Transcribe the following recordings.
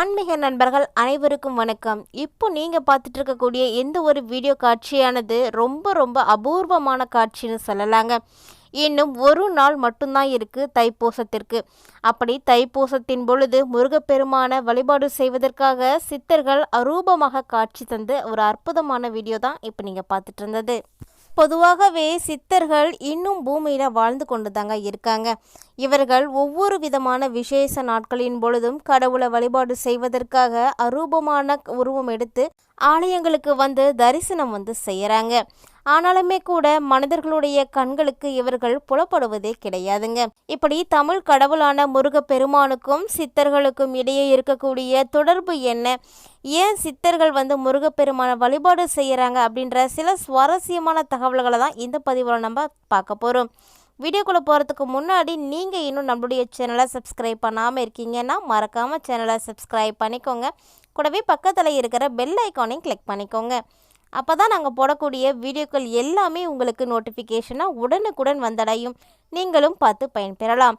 ஆன்மீக நண்பர்கள் அனைவருக்கும் வணக்கம். இப்போ நீங்கள் பார்த்துட்டு இருக்கக்கூடிய எந்த ஒரு வீடியோ காட்சியானது ரொம்ப ரொம்ப அபூர்வமான காட்சின்னு சொல்லலாங்க. இன்னும் ஒரு நாள் மட்டும்தான் இருக்குது தைப்பூசத்திற்கு. அப்படி தைப்பூசத்தின் பொழுது முருகப்பெருமான வழிபாடு செய்வதற்காக சித்தர்கள் அரூபமாக காட்சி தந்து ஒரு அற்புதமான வீடியோ தான் இப்போ நீங்கள் பார்த்துட்டு இருந்தது பொதுவாகவே சித்தர்கள் இன்னும் பூமியில் வாழ்ந்து கொண்டு தாங்க இருக்காங்க. இவர்கள் ஒவ்வொரு விதமான விசேஷ நாட்களின் பொழுதும் கடவுளை வழிபாடு செய்வதற்காக அரூபமான உருவம் எடுத்து ஆலயங்களுக்கு வந்து தரிசனம் வந்து செய்கிறாங்க ஆனாலுமே கூட மனிதர்களுடைய கண்களுக்கு இவர்கள் புலப்படுவதே கிடையாதுங்க. இப்படி தமிழ் கடவுளான முருகப்பெருமானுக்கும் சித்தர்களுக்கும் இடையே இருக்கக்கூடிய தொடர்பு என்ன? ஏன் சித்தர்கள் வந்து முருகப்பெருமான வழிபாடு செய்கிறாங்க அப்படின்ற சில சுவாரஸ்யமான தகவல்களை தான் இந்த பதிவில் நம்ம பார்க்க போகிறோம் வீடியோக்குள்ளே போகிறதுக்கு முன்னாடி நீங்கள் இன்னும் நம்மளுடைய சேனலை சப்ஸ்கிரைப் பண்ணாமல் இருக்கீங்கன்னா மறக்காமல் சேனலை சப்ஸ்கிரைப் பண்ணிக்கோங்க. கூடவே பக்கத்தில் இருக்கிற பெல் ஐக்கானையும் கிளிக் பண்ணிக்கோங்க. அப்போ தான் நாங்கள் போடக்கூடிய வீடியோக்கள் எல்லாமே உங்களுக்கு நோட்டிஃபிகேஷனாக உடனுக்குடன் வந்தடையும். நீங்களும் பார்த்து பயன்பெறலாம்.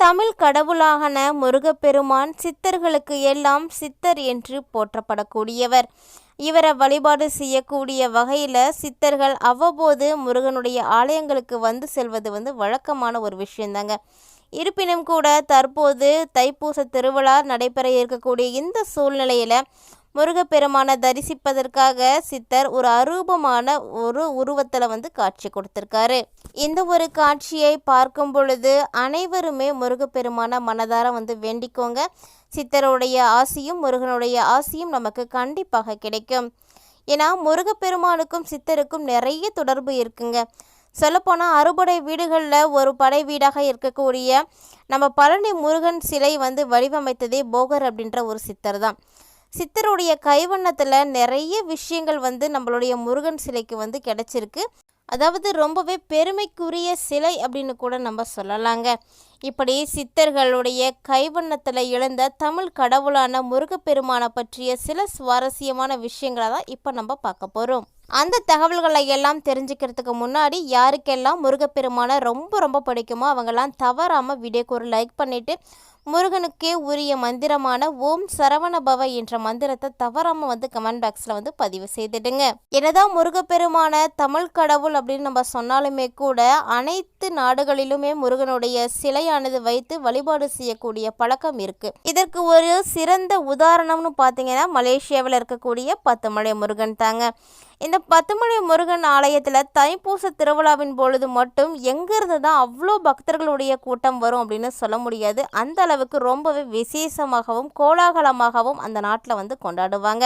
தமிழ் கடவுளாகன முருகப்பெருமான் சித்தர்களுக்கு எல்லாம் சித்தர் என்று போற்றப்படக்கூடியவர். இவரை வழிபாடு செய்யக்கூடிய வகையில் சித்தர்கள் அவ்வப்போது முருகனுடைய ஆலயங்களுக்கு வந்து செல்வது வந்து வழக்கமான ஒரு விஷயந்தாங்க. இருப்பினும் கூட தற்போது தைப்பூச திருவிழா நடைபெற இருக்கக்கூடிய இந்த சூழ்நிலையில் முருகப்பெருமானை தரிசிப்பதற்காக சித்தர் ஒரு அரூபமான ஒரு உருவத்தில் வந்து காட்சி கொடுத்துருக்காரு. இந்த ஒரு காட்சியை பார்க்கும் பொழுது அனைவருமே முருகப்பெருமான மனதார வந்து வேண்டிக்கோங்க. சித்தருடைய ஆசியும் முருகனுடைய ஆசியும் நமக்கு கண்டிப்பாக கிடைக்கும். ஏன்னா முருகப்பெருமானுக்கும் சித்தருக்கும் நிறைய தொடர்பு இருக்குங்க. சொல்லப்போனால் அறுபடை வீடுகளில் ஒரு படை வீடாக இருக்கக்கூடிய நம்ம பழனி முருகன் சிலை வந்து வடிவமைத்ததே போகர் அப்படின்ற ஒரு சித்தர் தான். சித்தருடைய கைவண்ணத்தில் நிறைய விஷயங்கள் வந்து நம்மளுடைய முருகன் சிலைக்கு வந்து கிடச்சிருக்கு. அதாவது ரொம்பவே பெருமைக்குரிய சிலை அப்படின்னு கூட நம்ம சொல்லலாங்க. இப்படி சித்தர்களுடைய கைவண்ணத்தில் எழுந்த தமிழ் கடவுளான முருகப்பெருமானை பற்றிய சில சுவாரஸ்யமான விஷயங்களை தான் இப்போ நம்ம பார்க்க போகிறோம் அந்த தகவல்களை எல்லாம் தெரிஞ்சுக்கிறதுக்கு முன்னாடி யாருக்கெல்லாம் முருகப்பெருமானை ரொம்ப ரொம்ப பிடிக்குமோ அவங்கெல்லாம் தவறாமல் வீடியோக்கு ஒரு லைக் பண்ணிவிட்டு முருகனுக்கே உரிய மந்திரமான ஓம் சரவணபவ என்ற மந்திரத்தை தவறாமல் வந்து கமெண்ட் பாக்ஸில் வந்து பதிவு செய்துடுங்க. என்னதான் முருகப்பெருமான தமிழ் கடவுள் அப்படின்னு நம்ம சொன்னாலுமே கூட அனைத்து நாடுகளிலுமே முருகனுடைய சிலையானது வைத்து வழிபாடு செய்யக்கூடிய பழக்கம் இருக்கு. இதற்கு ஒரு சிறந்த உதாரணம்னு பார்த்தீங்கன்னா மலேசியாவில் இருக்கக்கூடிய பத்துமலை முருகன் தாங்க. இந்த பத்துமலை முருகன் ஆலயத்தில் தைப்பூச திருவிழாவின் பொழுது மட்டும் எங்கேருந்து தான் அவ்வளோ பக்தர்களுடைய கூட்டம் வரும் அப்படின்னு சொல்ல முடியாது. அந்த அளவுக்கு ரொம்பவே விசேஷமாகவும் கோலாகலமாகவும் அந்த நாட்டில் வந்து கொண்டாடுவாங்க.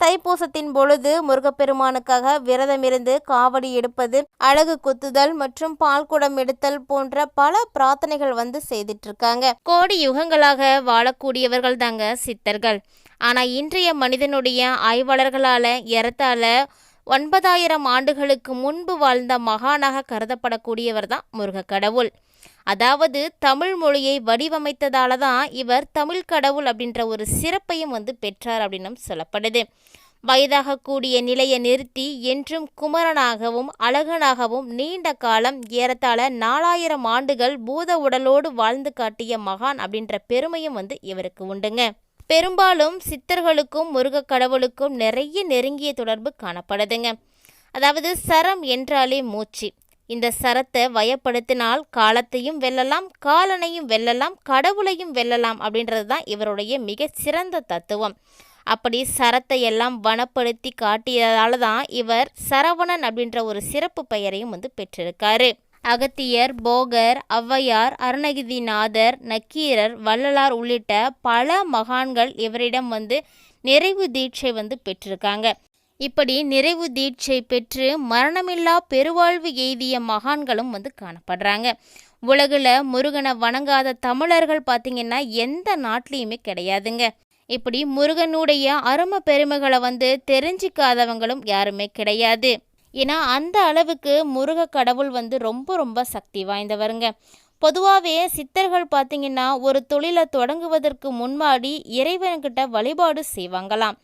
தைப்பூசத்தின் பொழுது முருகப்பெருமானுக்காக விரதமிருந்து காவடி எடுப்பது அழகு குத்துதல் மற்றும் பால் குடம் எடுத்தல் போன்ற பல பிரார்த்தனைகள் வந்து செய்துட்டு இருக்காங்க. கோடி யுகங்களாக வாழக்கூடியவர்கள் தாங்க சித்தர்கள். ஆனால் இன்றைய மனிதனுடைய ஆய்வாளர்களால் ஏறத்தாழ ஒன்பதாயிரம் ஆண்டுகளுக்கு முன்பு வாழ்ந்த மகானாக கருதப்படக்கூடியவர் தான் முருகக்கடவுள் அதாவது தமிழ் மொழியை வடிவமைத்ததால தான் இவர் தமிழ் கடவுள் அப்படின்ற ஒரு சிறப்பையும் வந்து பெற்றார் அப்படின்னும் சொல்லப்படுது. வயதாகக்கூடிய நிலையை நிறுத்தி என்றும் குமரனாகவும் அழகனாகவும் நீண்ட காலம் ஏறத்தாழ நாலாயிரம் ஆண்டுகள் பூத உடலோடு வாழ்ந்து காட்டிய மகான் அப்படின்ற பெருமையும் வந்து இவருக்கு உண்டுங்க. பெரும்பாலும் சித்தர்களுக்கும் முருகக் கடவுளுக்கும் நிறைய நெருங்கிய தொடர்பு காணப்படுதுங்க. அதாவது சரம் என்றாலே மூச்சு. இந்த சரத்தை வயப்படுத்தினால் காலத்தையும் வெல்லலாம் காலனையும் வெல்லலாம் கடவுளையும் வெல்லலாம் அப்படின்றது தான் இவருடைய மிக சிறந்த தத்துவம். அப்படி சரத்தை எல்லாம் வனப்படுத்தி காட்டியதால தான் இவர் சரவணன் அப்படின்ற ஒரு சிறப்பு பெயரையும் வந்து பெற்றிருக்காரு. அகத்தியர் போகர் ஔவையார் அருணகிரிநாதர் நக்கீரர் வள்ளலார் உள்ளிட்ட பல மகான்கள் இவரிடம் வந்து நிறைவு தீட்சை வந்து பெற்றிருக்காங்க. இப்படி நிறைவு தீட்சை பெற்று மரணமில்லா பெருவாழ்வு எய்திய மகான்களும் வந்து காணப்படுறாங்க. உலகில் முருகனை வணங்காத தமிழர்கள் பார்த்திங்கன்னா எந்த நாட்டிலையுமே கிடையாதுங்க. இப்படி முருகனுடைய அரும பெருமைகளை வந்து தெரிஞ்சிக்காதவங்களும் யாருமே கிடையாது. ஏன்னா அந்த அளவுக்கு முருக கடவுள் வந்து ரொம்ப ரொம்ப சக்தி வாய்ந்தவருங்க. பொதுவாகவே சித்தர்கள் பார்த்தீங்கன்னா ஒரு தொழிலை தொடங்குவதற்கு முன்னாடி இறைவன்கிட்ட வழிபாடு செய்வாங்களாம்.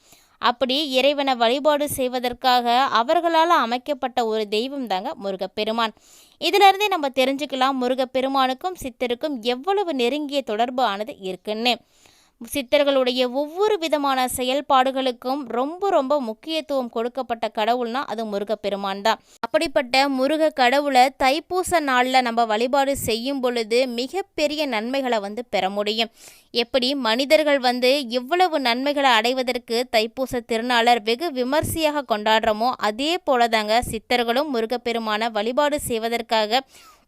அப்படி இறைவனை வழிபாடு செய்வதற்காக அவர்களால் அமைக்கப்பட்ட ஒரு தெய்வம் தாங்க முருகப்பெருமான் இதிலிருந்தே நம்ம தெரிஞ்சுக்கலாம் முருகப்பெருமானுக்கும் சித்தருக்கும் எவ்வளவு நெருங்கிய தொடர்பு ஆனது இருக்குன்னு. சித்தர்களுடைய ஒவ்வொரு விதமான செயல்பாடுகளுக்கும் ரொம்ப ரொம்ப முக்கியத்துவம் கொடுக்கப்பட்ட கடவுள்னா அது முருகப்பெருமான் தான். அப்படிப்பட்ட முருக கடவுளை தைப்பூச நாளில் நம்ம வழிபாடு செய்யும் பொழுது மிகப்பெரிய நன்மைகளை வந்து பெற முடியும். எப்படி? மனிதர்கள் வந்து இவ்வளவு நன்மைகளை அடைவதற்கு தைப்பூச திருநாளர் வெகு விமர்சையாக கொண்டாடுறோமோ அதே போல தாங்க சித்தர்களும் முருகப்பெருமான வழிபாடு செய்வதற்காக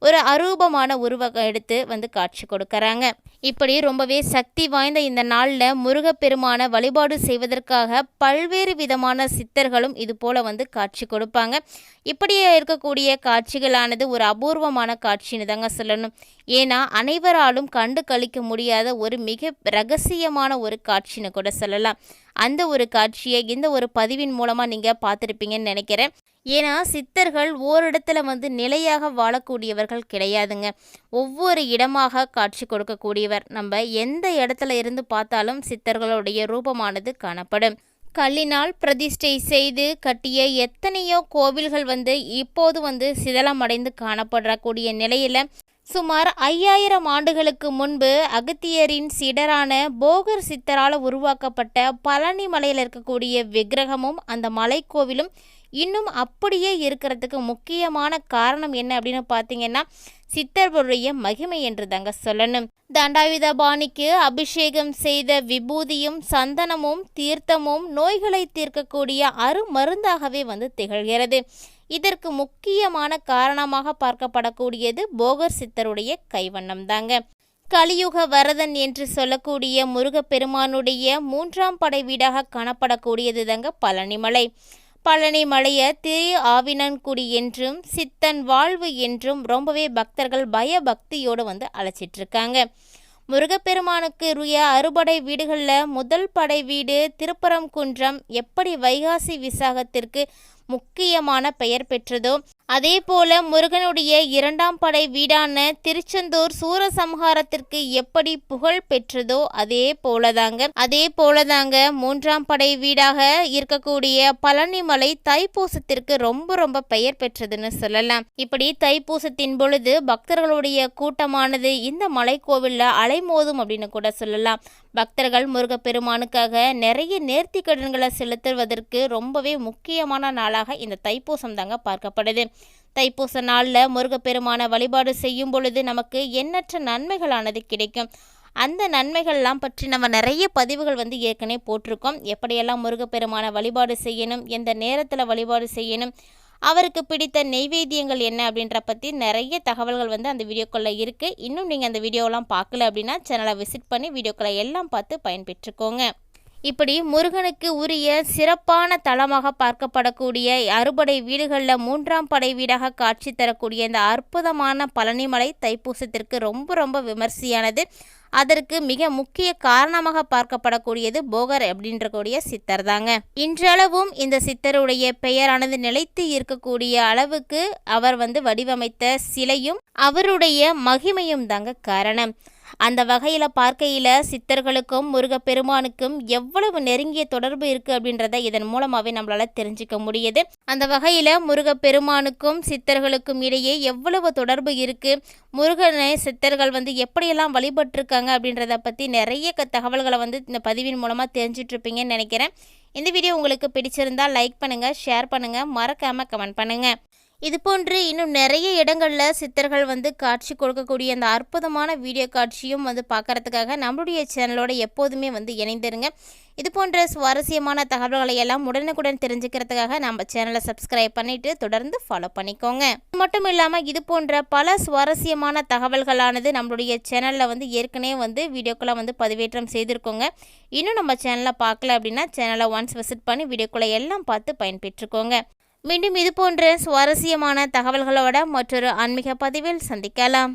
ஒரு அரூபமான உருவகம் எடுத்து வந்து காட்சி கொடுக்கறாங்க. இப்படி ரொம்பவே சக்தி வாய்ந்த இந்த நாளில் முருகப்பெருமான வழிபாடு செய்வதற்காக பல்வேறு விதமான சித்தர்களும் இது போல வந்து காட்சி கொடுப்பாங்க. இப்படியே இருக்கக்கூடிய காட்சிகளானது ஒரு அபூர்வமான காட்சின்னு தாங்க சொல்லணும். ஏன்னா அனைவராலும் கண்டு கழிக்க முடியாத ஒரு மிக ரகசியமான ஒரு காட்சின்னு கூட சொல்லலாம். அந்த ஒரு காட்சியை இந்த ஒரு பதிவின் மூலமாக நீங்கள் பார்த்துருப்பீங்கன்னு நினைக்கிறேன். ஏன்னா சித்தர்கள் ஓரிடத்துல வந்து நிலையாக வாழக்கூடியவர்கள் கிடையாதுங்க. ஒவ்வொரு இடமாக காட்சி கொடுக்கக்கூடியவர். நம்ம எந்த இடத்துல இருந்து பார்த்தாலும் சித்தர்களுடைய ரூபமானது காணப்படும். கல்லினால் பிரதிஷ்டை செய்து கட்டிய எத்தனையோ கோவில்கள் வந்து இப்போது வந்து சிதலமடைந்து காணப்படக்கூடிய நிலையில் சுமார் ஐயாயிரம் ஆண்டுகளுக்கு முன்பு அகத்தியரின் சிடரான போகர் சித்தரால் உருவாக்கப்பட்ட பழனி மலையில் இருக்கக்கூடிய விக்கிரகமும் அந்த மலைக்கோவிலும் இன்னும் அப்படியே இருக்கிறதுக்கு முக்கியமான காரணம் என்ன அப்படின்னு பார்த்தீங்கன்னா சித்தர்களுடைய மகிமை என்று தாங்க சொல்லணும். தண்டாயுத பாணிக்கு அபிஷேகம் செய்த விபூதியும் சந்தனமும் தீர்த்தமும் நோய்களை தீர்க்கக்கூடிய அருமருந்தாகவே வந்து திகழ்கிறது. இதற்கு முக்கியமான காரணமாக பார்க்கப்படக்கூடியது போகர் சித்தருடைய கைவண்ணம் தாங்க கலியுக வரதன் என்று சொல்லக்கூடிய முருகப்பெருமானுடைய மூன்றாம் படை வீடாக காணப்படக்கூடியது தாங்க பழனிமலை. பழனிமலையை திரு ஆவினன்குடி என்றும் சித்தன் வாழ்வு என்றும் ரொம்பவே பக்தர்கள் பயபக்தியோடு வந்து அழைச்சிட்டு இருக்காங்க முருகப்பெருமானுக்கு உரிய அறுபடை வீடுகளில் முதல் படை வீடு திருப்பரங்குன்றம் எப்படி வைகாசி விசாகத்திற்கு முக்கியமான பெயர் பெற்றதோ அதேபோல முருகனுடைய இரண்டாம் படை வீடான திருச்செந்தூர் சூரசம்ஹாரத்திற்கு எப்படி புகழ் பெற்றதோ அதே போலதாங்க அதே போலதாங்க மூன்றாம் படை வீடாக இருக்கக்கூடிய பழனிமலை தைப்பூசத்திற்கு ரொம்ப ரொம்ப பெயர் பெற்றதுன்னு சொல்லலாம். இப்படி தைப்பூசத்தின் பொழுது பக்தர்களுடைய கூட்டமானது இந்த மலைக்கோவில்ல அலைமோதும் அப்படின்னு கூட சொல்லலாம். பக்தர்கள் முருகப்பெருமானுக்காக நிறைய நேர்த்தி கடன்களை செலுத்துவதற்கு ரொம்பவே முக்கியமான நாளாக இந்த தைப்பூசம் தாங்க பார்க்கப்படுது. தைப்பூச நாளில் முருகப்பெருமான வழிபாடு செய்யும் பொழுது நமக்கு எண்ணற்ற நன்மைகளானது கிடைக்கும். அந்த நன்மைகள்லாம் பற்றி நம்ம நிறைய பதிவுகள் வந்து ஏற்கனவே போட்டிருக்கோம். எப்படியெல்லாம் முருகப்பெருமான வழிபாடு செய்யணும் எந்த நேரத்தில் வழிபாடு செய்யணும் அவருக்கு பிடித்த நெய்வேத்தியங்கள் என்ன அப்படின்ற பற்றி நிறைய தகவல்கள் வந்து அந்த வீடியோக்குள்ளே இருக்குது இன்னும் நீங்கள் அந்த வீடியோலாம் பார்க்கல அப்படின்னா சேனலை விசிட் பண்ணி வீடியோக்களை எல்லாம் பார்த்து பயன்பெற்றுக்கோங்க. இப்படி முருகனுக்கு உரிய சிறப்பான தலமாக பார்க்கப்படக்கூடிய அறுபடை வீடுகளில் மூன்றாம் படை வீடாக காட்சி தரக்கூடிய இந்த அற்புதமான பழனிமலை தைப்பூசத்திற்கு ரொம்ப ரொம்ப விமர்சையானது. அதற்கு மிக முக்கிய காரணமாக பார்க்கப்படக்கூடியது போகர் அப்படின்றக்கூடிய சித்தர் தாங்க. இன்றளவும் இந்த சித்தருடைய பெயரானது நிலைத்து இருக்கக்கூடிய அளவுக்கு அவர் வந்து வடிவமைத்த சிலையும் அவருடைய மகிமையும் தாங்க காரணம். அந்த வகையில் பார்க்கையில் சித்தர்களுக்கும் முருகப்பெருமானுக்கும் எவ்வளவு நெருங்கிய தொடர்பு இருக்குது அப்படின்றத இதன் மூலமாகவே நம்மளால் தெரிஞ்சுக்க முடியுது. அந்த வகையில் முருகப்பெருமானுக்கும் சித்தர்களுக்கும் இடையே எவ்வளவு தொடர்பு இருக்குது முருகனை சித்தர்கள் வந்து எப்படியெல்லாம் வழிபட்டிருக்காங்க அப்படின்றத பற்றி நிறைய க தகவல்களை வந்து இந்த பதிவின் மூலமாக தெரிஞ்சிட்ருப்பீங்கன்னு நினைக்கிறேன். இந்த வீடியோ உங்களுக்கு பிடிச்சிருந்தால் லைக் பண்ணுங்கள் ஷேர் பண்ணுங்கள் மறக்காமல் கமெண்ட் பண்ணுங்கள் இது போன்று இன்னும் நிறைய இடங்களில் சித்தர்கள் வந்து காட்சி கொடுக்கக்கூடிய அந்த அற்புதமான வீடியோ காட்சியும் வந்து பார்க்கறதுக்காக நம்மளுடைய சேனலோட எப்போதுமே வந்து இணைந்திருங்க. இது போன்ற சுவாரஸ்யமான தகவல்களை எல்லாம் உடனுக்குடன் தெரிஞ்சுக்கிறதுக்காக நம்ம சேனலை சப்ஸ்கிரைப் பண்ணிட்டு தொடர்ந்து ஃபாலோ பண்ணிக்கோங்க. இது மட்டும் இல்லாமல் இது போன்ற பல சுவாரஸ்யமான தகவல்களானது நம்மளுடைய சேனலில் வந்து ஏற்கனவே வந்து வீடியோக்களை வந்து பதிவேற்றம் செய்திருக்கோங்க. இன்னும் நம்ம சேனலை பார்க்கல அப்படின்னா சேனலை ஒன்ஸ் விசிட் பண்ணி வீடியோக்களை எல்லாம் பார்த்து பயன்பெற்றுக்கோங்க. மீண்டும் இது போன்ற சுவாரஸ்யமான தகவல்களோட மற்றொரு ஆன்மீக பதிவில் சந்திக்கலாம்.